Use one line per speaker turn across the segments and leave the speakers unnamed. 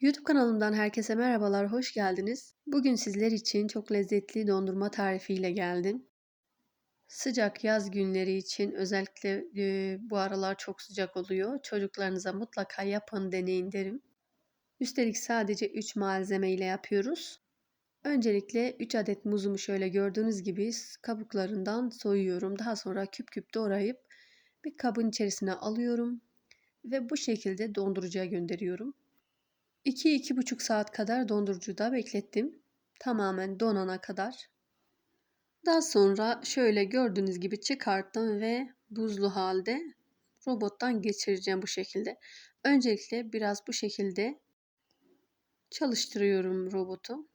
YouTube kanalımdan herkese merhabalar, hoş geldiniz. Bugün sizler için çok lezzetli dondurma tarifiyle geldim. Sıcak yaz günleri için özellikle e, bu aralar çok sıcak oluyor. Çocuklarınıza mutlaka yapın, deneyin derim. Üstelik sadece 3 malzeme ile yapıyoruz. Öncelikle 3 adet muzumu şöyle gördüğünüz gibi kabuklarından soyuyorum. Daha sonra küp küp doğrayıp bir kabın içerisine alıyorum ve bu şekilde dondurucuya gönderiyorum. 2-2,5 saat kadar dondurucuda beklettim. Tamamen donana kadar. Daha sonra şöyle gördüğünüz gibi çıkarttım ve buzlu halde robottan geçireceğim bu şekilde. Öncelikle biraz bu şekilde çalıştırıyorum robotu.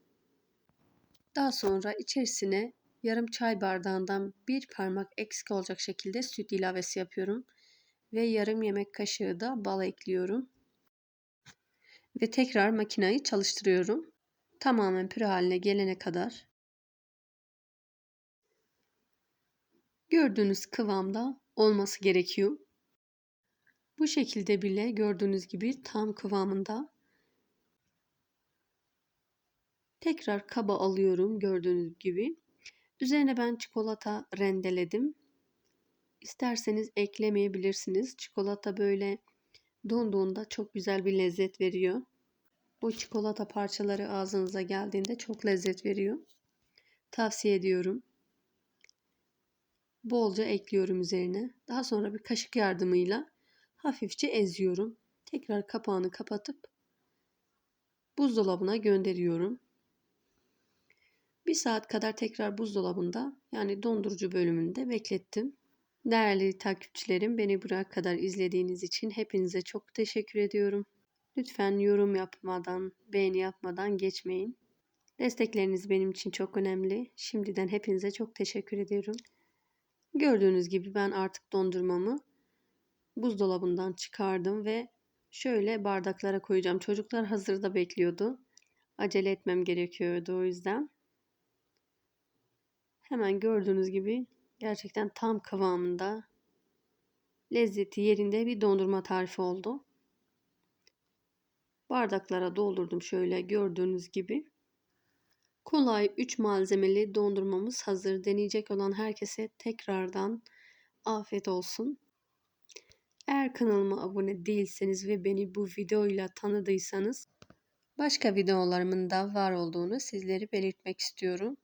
Daha sonra içerisine yarım çay bardağından bir parmak eksik olacak şekilde süt ilavesi yapıyorum. Ve yarım yemek kaşığı da bal ekliyorum ve tekrar makinayı çalıştırıyorum. Tamamen püre haline gelene kadar. Gördüğünüz kıvamda olması gerekiyor. Bu şekilde bile gördüğünüz gibi tam kıvamında. Tekrar kaba alıyorum gördüğünüz gibi. Üzerine ben çikolata rendeledim. İsterseniz eklemeyebilirsiniz. Çikolata böyle donduğunda çok güzel bir lezzet veriyor. Bu çikolata parçaları ağzınıza geldiğinde çok lezzet veriyor. Tavsiye ediyorum. Bolca ekliyorum üzerine. Daha sonra bir kaşık yardımıyla hafifçe eziyorum. Tekrar kapağını kapatıp buzdolabına gönderiyorum. Bir saat kadar tekrar buzdolabında yani dondurucu bölümünde beklettim. Değerli takipçilerim beni buraya kadar izlediğiniz için hepinize çok teşekkür ediyorum. Lütfen yorum yapmadan, beğeni yapmadan geçmeyin. Destekleriniz benim için çok önemli. Şimdiden hepinize çok teşekkür ediyorum. Gördüğünüz gibi ben artık dondurmamı buzdolabından çıkardım ve şöyle bardaklara koyacağım. Çocuklar hazırda bekliyordu. Acele etmem gerekiyordu o yüzden. Hemen gördüğünüz gibi gerçekten tam kıvamında lezzeti yerinde bir dondurma tarifi oldu. Bardaklara doldurdum şöyle gördüğünüz gibi. Kolay 3 malzemeli dondurmamız hazır. Deneyecek olan herkese tekrardan afiyet olsun. Eğer kanalıma abone değilseniz ve beni bu videoyla tanıdıysanız başka videolarımın da var olduğunu sizleri belirtmek istiyorum.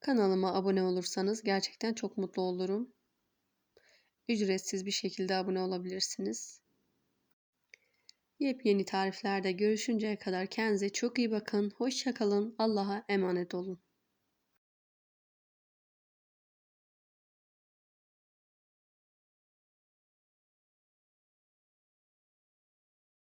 Kanalıma abone olursanız gerçekten çok mutlu olurum. Ücretsiz bir şekilde abone olabilirsiniz. Yepyeni tariflerde görüşünceye kadar kendinize çok iyi bakın. Hoşçakalın. Allah'a emanet olun.